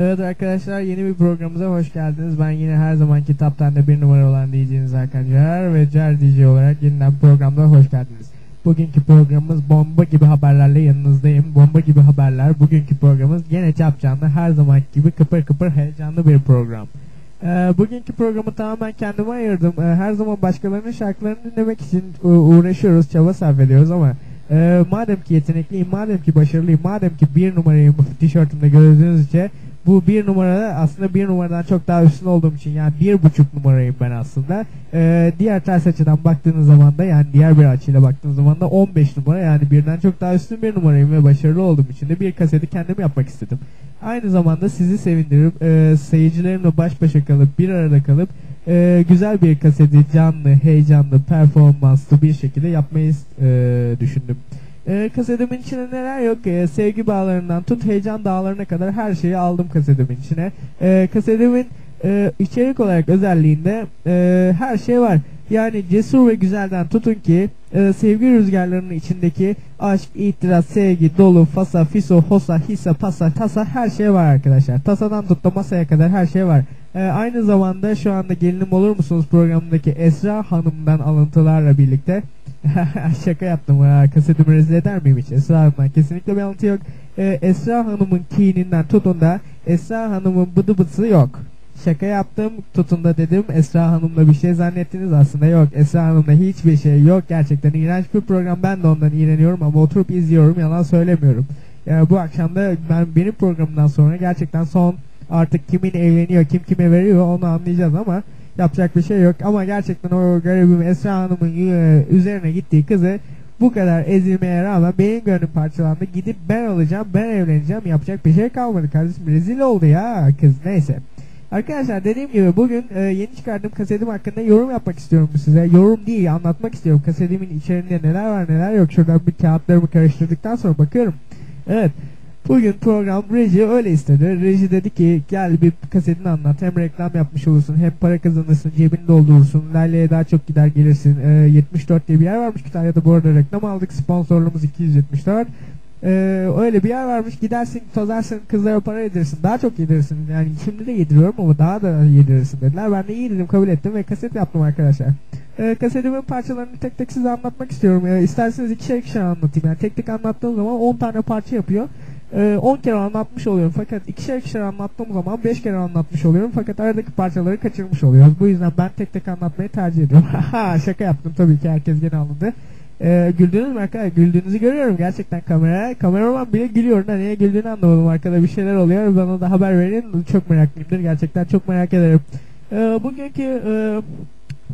Evet arkadaşlar yeni bir programımıza hoş geldiniz. Ben yine her zaman kitaptan da bir numara olan DJ'niz Hakan Cer ve Cer DJ olarak yeniden programda hoş geldiniz. Bugünkü programımız bomba gibi haberlerle yanınızdayım. Bomba gibi haberler. Bugünkü programımız yine capcanlı her zaman gibi kıpır kıpır heyecanlı bir program. Ee, bugünkü programı tamamen kendime ayırdım. Ee, her zaman başkalarının şarkılarını dinlemek için uğraşıyoruz, çaba sarf ediyoruz ama e, madem ki yetenekliyim, madem ki başarılıyım, madem ki bir numarayım tişörtümde gördüğünüz için bu bir numarada aslında bir numaradan çok daha üstün olduğum için yani bir buçuk numarayım ben aslında. Ee, diğer ters açıdan baktığınız zaman da yani diğer bir açıyla baktığınız zaman da 15 numara yani birden çok daha üstün bir numarayım ve başarılı olduğum için de bir kaseti kendim yapmak istedim. Aynı zamanda sizi sevindirip e, seyircilerimle baş başa kalıp bir arada kalıp e, güzel bir kaseti canlı, heyecanlı, performanslı bir şekilde yapmayı e, düşündüm. E, kasetimin içine neler yok? E, sevgi bağlarından tut heyecan dağlarına kadar her şeyi aldım kasetimin içine. E, kasetimin e, içerik olarak özelliğinde e, her şey var. Yani cesur ve güzelden tutun ki e, sevgi rüzgarlarının içindeki aşk, itiraz, sevgi, dolu, fasa, fiso, hosa, hissa, pasa, tasa her şey var arkadaşlar. Tasadan tut da masaya kadar her şey var. E, aynı zamanda şu anda gelinim olur musunuz programındaki Esra Hanım'dan alıntılarla birlikte Şaka yaptım. Ha, kasetimi rezil eder miyim hiç? Esra Hanım'dan kesinlikle bir alıntı yok. Ee, Esra Hanım'ın kininden tutun da Esra Hanım'ın bıdı bıdısı yok. Şaka yaptım tutun da dedim Esra Hanım'la bir şey zannettiniz aslında yok. Esra Hanım'la hiçbir şey yok. Gerçekten iğrenç bir program. Ben de ondan iğreniyorum ama oturup izliyorum. Yalan söylemiyorum. Yani bu akşam da ben benim programımdan sonra gerçekten son artık kimin evleniyor, kim kime veriyor onu anlayacağız ama Yapacak bir şey yok ama gerçekten o garibim Esra Hanım'ın e, üzerine gittiği kızı bu kadar ezilmeye rağmen benim gönlüm parçalandı. Gidip ben alacağım, ben evleneceğim. Yapacak bir şey kalmadı kardeşim. Rezil oldu ya kız. Neyse. Arkadaşlar dediğim gibi bugün e, yeni çıkardığım kasetim hakkında yorum yapmak istiyorum size. Yorum değil anlatmak istiyorum. Kasetimin içerisinde neler var neler yok. Şuradan bir kağıtlarımı karıştırdıktan sonra bakıyorum. Evet. Bugün program reji öyle istedi. Reji dedi ki gel bir kasetini anlat. Hem reklam yapmış olursun hem para kazanırsın cebini doldurursun. Lale'ye daha çok gider gelirsin. Ee, 74 diye bir yer varmış Kütahya'da bu arada reklam aldık. Sponsorluğumuz 274. Ee, öyle bir yer varmış gidersin tozarsın kızlara para yedirsin daha çok yedirsin yani şimdi de yediriyorum ama daha da yedirirsin dediler ben de iyi dedim kabul ettim ve kaset yaptım arkadaşlar ee, kasetimin parçalarını tek tek size anlatmak istiyorum ee, isterseniz ikişer ikişer anlatayım yani tek tek anlattığım zaman 10 tane parça yapıyor 10 ee, kere anlatmış oluyorum fakat ikişer ikişer anlattığım zaman 5 kere anlatmış oluyorum fakat aradaki parçaları kaçırmış oluyoruz. Bu yüzden ben tek tek anlatmayı tercih ediyorum. Şaka yaptım tabii ki herkes gene anladı. Ee, güldünüz mü arkadaşlar? Güldüğünüzü görüyorum gerçekten kameraya. Kameraman bile gülüyor. Da niye güldüğünü anlamadım. Arkada bir şeyler oluyor. Bana da haber verin. Çok meraklıyımdır. Gerçekten çok merak ederim. Ee, bugünkü e,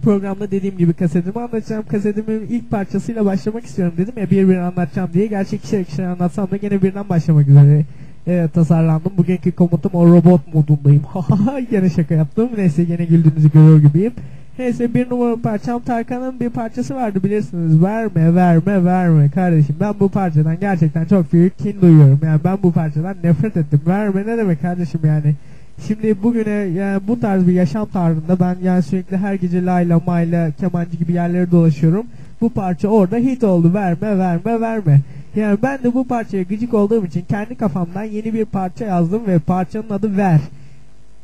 programda dediğim gibi kasetimi anlatacağım. Kasetimin ilk parçasıyla başlamak istiyorum dedim ya bir bir anlatacağım diye. Gerçek ikişer ikişer anlatsam da gene birden başlamak üzere e, tasarlandım. Bugünkü komutum o robot modundayım. gene şaka yaptım. Neyse gene güldüğünüzü görüyor gibiyim. Neyse bir numara parçam Tarkan'ın bir parçası vardı bilirsiniz. Verme verme verme kardeşim. Ben bu parçadan gerçekten çok büyük kin duyuyorum. Yani ben bu parçadan nefret ettim. Verme ne demek kardeşim yani. Şimdi bugüne yani bu tarz bir yaşam tarzında ben yani sürekli her gece layla mayla kemancı gibi yerlere dolaşıyorum. Bu parça orada hit oldu verme verme verme. Yani ben de bu parçaya gıcık olduğum için kendi kafamdan yeni bir parça yazdım ve parçanın adı Ver.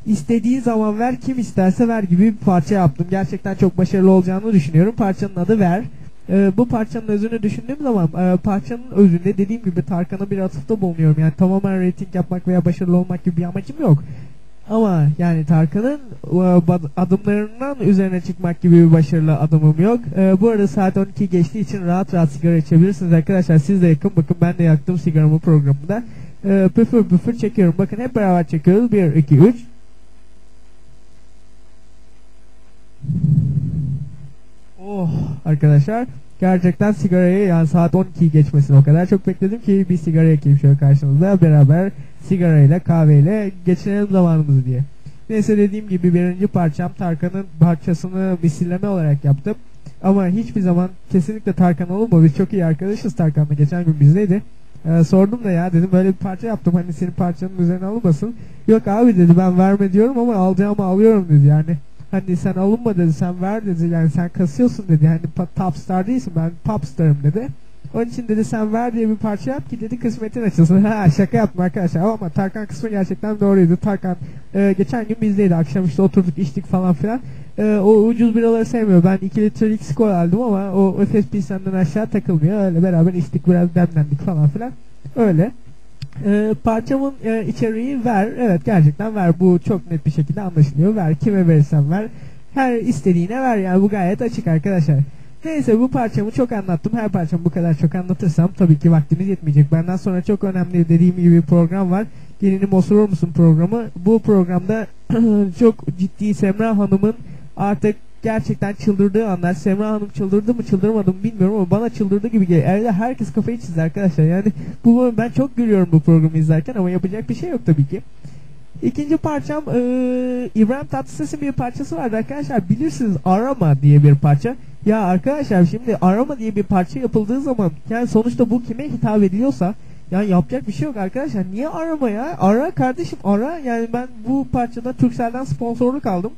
İstediği zaman ver kim isterse ver gibi bir parça yaptım. Gerçekten çok başarılı olacağını düşünüyorum. Parçanın adı Ver. Ee, bu parçanın özünü düşündüğüm zaman e, parçanın özünde dediğim gibi Tarkan'a bir atıfta bulunuyorum. Yani tamamen rating yapmak veya başarılı olmak gibi bir amacım yok. Ama yani Tarkan'ın e, adımlarından üzerine çıkmak gibi bir başarılı adımım yok. E, bu arada saat 12 geçtiği için rahat rahat sigara içebilirsiniz arkadaşlar. Siz de yakın bakın ben de yaktım sigaramı programında. E, püfür püfür çekiyorum. Bakın hep beraber çekiyoruz. 1, 2, 3. Oh arkadaşlar gerçekten sigarayı yani saat 12 geçmesini o kadar çok bekledim ki bir sigara yakayım şöyle karşınızda beraber sigarayla kahveyle geçirelim zamanımızı diye. Neyse dediğim gibi birinci parçam Tarkan'ın parçasını misilleme olarak yaptım. Ama hiçbir zaman kesinlikle Tarkan olur? Biz çok iyi arkadaşız Tarkan'la. Geçen gün bizdeydi. Ee, sordum da ya dedim böyle bir parça yaptım hani senin parçanın üzerine alınmasın. Yok abi dedi ben verme diyorum ama alacağımı alıyorum dedi yani. Hani sen alınma dedi sen ver dedi yani sen kasıyorsun dedi. Hani top star değilsin ben pop starım dedi. Onun için dedi sen ver diye bir parça yap ki dedi kısmetin açılsın. Ha şaka yaptım arkadaşlar ama Tarkan kısmı gerçekten doğruydu. Tarkan e, geçen gün bizdeydi. Akşam işte oturduk içtik falan filan. E, o ucuz biraları sevmiyor. Ben 2 litrelik skor aldım ama o Efes Pilsen'den aşağı takılmıyor. Öyle beraber içtik biraz demlendik falan filan. Öyle. E, parçamın e, içeriği ver. Evet gerçekten ver. Bu çok net bir şekilde anlaşılıyor. Ver. Kime verirsen ver. Her istediğine ver yani bu gayet açık arkadaşlar. Neyse bu parçamı çok anlattım. Her parçamı bu kadar çok anlatırsam tabii ki vaktimiz yetmeyecek. Benden sonra çok önemli dediğim gibi bir program var. Gelinim osurur musun programı. Bu programda çok ciddi Semra Hanım'ın artık gerçekten çıldırdığı anlar. Semra Hanım çıldırdı mı çıldırmadı mı bilmiyorum ama bana çıldırdı gibi geliyor. Evde herkes kafayı çizdi arkadaşlar. Yani bu ben çok gülüyorum bu programı izlerken ama yapacak bir şey yok tabii ki. İkinci parçam e, İbrahim Tatlıses'in bir parçası vardı arkadaşlar. Bilirsiniz Arama diye bir parça. Ya arkadaşlar şimdi Arama diye bir parça yapıldığı zaman yani sonuçta bu kime hitap ediliyorsa yani yapacak bir şey yok arkadaşlar. Niye arama ya? Ara kardeşim ara. Yani ben bu parçada Turkcell'den sponsorluk aldım.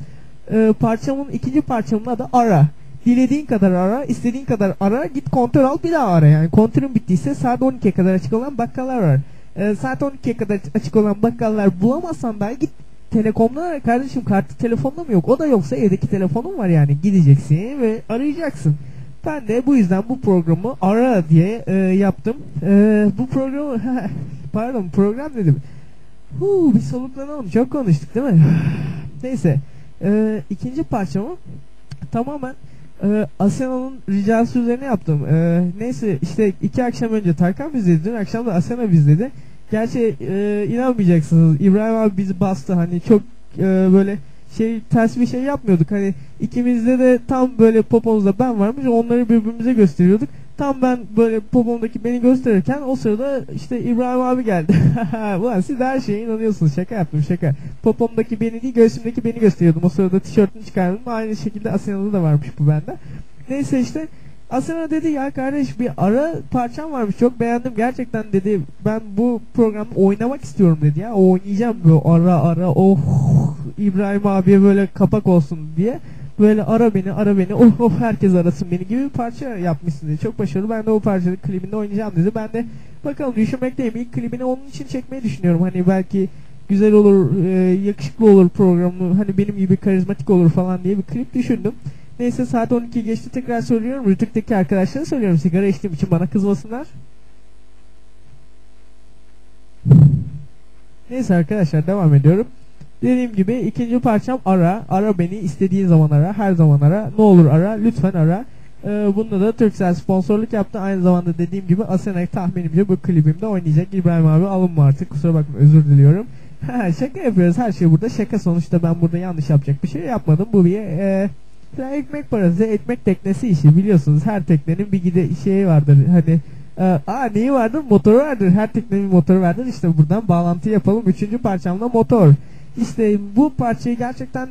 E, parçamın ikinci parçamın adı Ara. Dilediğin kadar ara, istediğin kadar ara, git kontör al bir daha ara. Yani kontörün bittiyse saat 12'ye kadar açık olan bakkallar var. E, saat 12'ye kadar açık olan bakkallar bulamazsan da git telekomdan ara kardeşim kartı telefonda mı yok? O da yoksa evdeki telefonun var yani. Gideceksin ve arayacaksın. Ben de bu yüzden bu programı ara diye e, yaptım. E, bu programı pardon program dedim. Huu, bir soluklanalım. Çok konuştuk değil mi? Neyse. E, ikinci parçamı tamamen e, Asena'nın ricası üzerine yaptım. E, neyse işte iki akşam önce Tarkan bizledi. Dün akşam da Asena bizledi. Gerçi e, inanmayacaksınız. İbrahim abi bizi bastı. Hani çok e, böyle şey ters bir şey yapmıyorduk. Hani ikimizde de tam böyle popomuzda ben varmış. Onları birbirimize gösteriyorduk. Tam ben böyle popomdaki beni gösterirken o sırada işte İbrahim abi geldi. Ulan siz her şeye inanıyorsunuz. Şaka yaptım şaka. Popomdaki beni değil göğsümdeki beni gösteriyordum. O sırada tişörtünü çıkardım. Aynı şekilde Asena'da da varmış bu bende. Neyse işte Asena dedi ya kardeş bir ara parçam varmış çok beğendim. Gerçekten dedi ben bu programda oynamak istiyorum dedi. Ya oynayacağım. Böyle ara ara oh İbrahim abiye böyle kapak olsun diye. Böyle ara beni ara beni oh oh herkes arasın beni gibi bir parça yapmışsın dedi. Çok başarılı ben de o parçanın klibinde oynayacağım dedi. Ben de bakalım düşünmekteyim ilk klibini onun için çekmeyi düşünüyorum. Hani belki güzel olur yakışıklı olur programı hani benim gibi karizmatik olur falan diye bir klip düşündüm Neyse saat 12 geçti tekrar söylüyorum. Rütük'teki arkadaşlara söylüyorum. Sigara içtiğim için bana kızmasınlar. Neyse arkadaşlar devam ediyorum. Dediğim gibi ikinci parçam ara. Ara beni istediğin zaman ara. Her zaman ara. Ne olur ara. Lütfen ara. Ee, bunda da Turkcell sponsorluk yaptı. Aynı zamanda dediğim gibi Asenek tahminimce bu klibimde oynayacak. İbrahim abi alınma artık. Kusura bakma özür diliyorum. şaka yapıyoruz. Her şey burada şaka. Sonuçta ben burada yanlış yapacak bir şey yapmadım. Bu bir... E, ya ekmek parası, ekmek teknesi işi biliyorsunuz. Her teknenin bir gide şeyi vardır. Hani e, aa neyi vardır? Motoru vardır. Her teknenin motoru vardır. İşte buradan bağlantı yapalım. Üçüncü parçamda motor. İşte bu parçayı gerçekten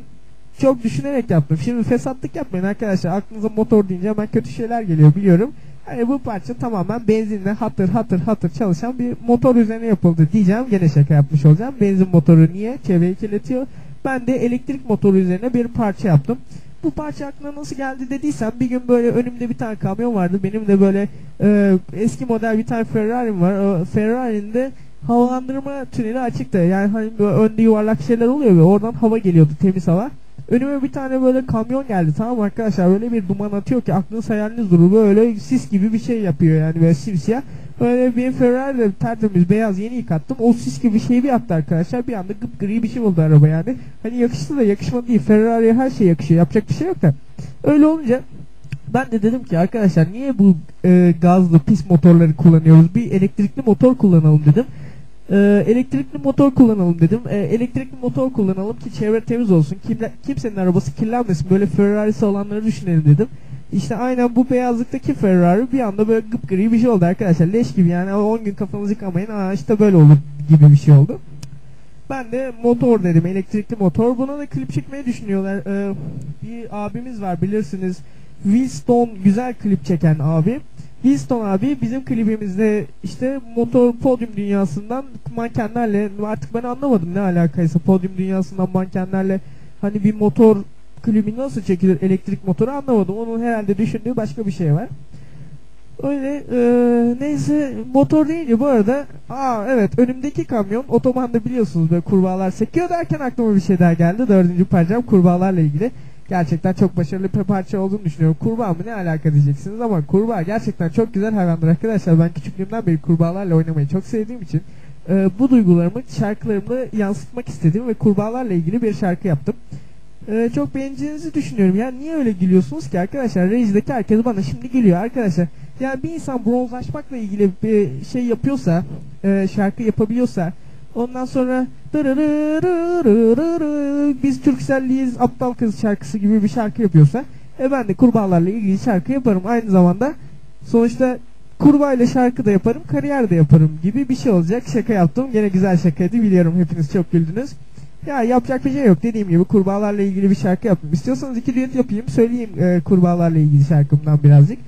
çok düşünerek yaptım. Şimdi fesatlık yapmayın arkadaşlar. Aklınıza motor deyince hemen kötü şeyler geliyor biliyorum. Hani bu parça tamamen benzinle hatır hatır hatır çalışan bir motor üzerine yapıldı diyeceğim. Gene şaka yapmış olacağım. Benzin motoru niye? Çevreyi kirletiyor. Ben de elektrik motoru üzerine bir parça yaptım bu parça aklına nasıl geldi dediysen bir gün böyle önümde bir tane kamyon vardı. Benim de böyle e, eski model bir tane Ferrari'm var. O Ferrari'nin de havalandırma tüneli açıktı. Yani hani böyle önde yuvarlak şeyler oluyor ve oradan hava geliyordu temiz hava. Önüme bir tane böyle kamyon geldi tamam arkadaşlar böyle bir duman atıyor ki aklınız hayaliniz durur böyle sis gibi bir şey yapıyor yani böyle simsiyah. Böyle bir Ferrari tertemiz beyaz yeni yıkattım. O sis gibi şey bir attı arkadaşlar. Bir anda gri bir şey oldu araba yani. Hani yakıştı da yakışmadı değil. Ferrari'ye her şey yakışıyor. Yapacak bir şey yok da. Öyle olunca ben de dedim ki arkadaşlar niye bu e, gazlı pis motorları kullanıyoruz? Bir elektrikli motor kullanalım dedim. E, elektrikli motor kullanalım dedim. E, elektrikli motor kullanalım ki çevre temiz olsun. Kimle, kimsenin arabası kirlenmesin. Böyle Ferrari'si olanları düşünelim dedim. İşte aynen bu beyazlıktaki Ferrari bir anda böyle gıpgri bir şey oldu arkadaşlar. Leş gibi yani 10 gün kafanızı yıkamayın. Aa işte böyle olur gibi bir şey oldu. Ben de motor dedim elektrikli motor. Buna da klip çekmeyi düşünüyorlar. Ee, bir abimiz var bilirsiniz. Wilstone güzel klip çeken abi. Wilstone abi bizim klibimizde işte motor podyum dünyasından mankenlerle artık ben anlamadım ne alakaysa podyum dünyasından mankenlerle hani bir motor klibi nasıl çekilir elektrik motoru anlamadım. Onun herhalde düşündüğü başka bir şey var. Öyle e, neyse motor deyince bu arada aa evet önümdeki kamyon otobanda biliyorsunuz böyle kurbağalar sekiyor derken aklıma bir şey daha geldi. Dördüncü parçam kurbağalarla ilgili. Gerçekten çok başarılı bir parça olduğunu düşünüyorum. Kurbağa mı ne alaka diyeceksiniz ama kurbağa gerçekten çok güzel hayvandır arkadaşlar. Ben küçüklüğümden beri kurbağalarla oynamayı çok sevdiğim için e, bu duygularımı şarkılarımda yansıtmak istedim ve kurbağalarla ilgili bir şarkı yaptım. E, çok beğeneceğinizi düşünüyorum. Ya niye öyle gülüyorsunuz ki arkadaşlar? Reji'deki herkes bana şimdi gülüyor arkadaşlar. Yani bir insan bronzlaşmakla ilgili bir şey yapıyorsa, e, şarkı yapabiliyorsa ondan sonra biz Türkcelliyiz aptal kız şarkısı gibi bir şarkı yapıyorsa e ben de kurbağalarla ilgili şarkı yaparım. Aynı zamanda sonuçta kurbağa ile şarkı da yaparım, kariyer de yaparım gibi bir şey olacak. Şaka yaptım. Gene güzel şakaydı. Biliyorum hepiniz çok güldünüz. Ya yapacak bir şey yok. Dediğim gibi kurbağalarla ilgili bir şarkı yaptım. İstiyorsanız iki düet yapayım. Söyleyeyim e, kurbağalarla ilgili şarkımdan birazcık.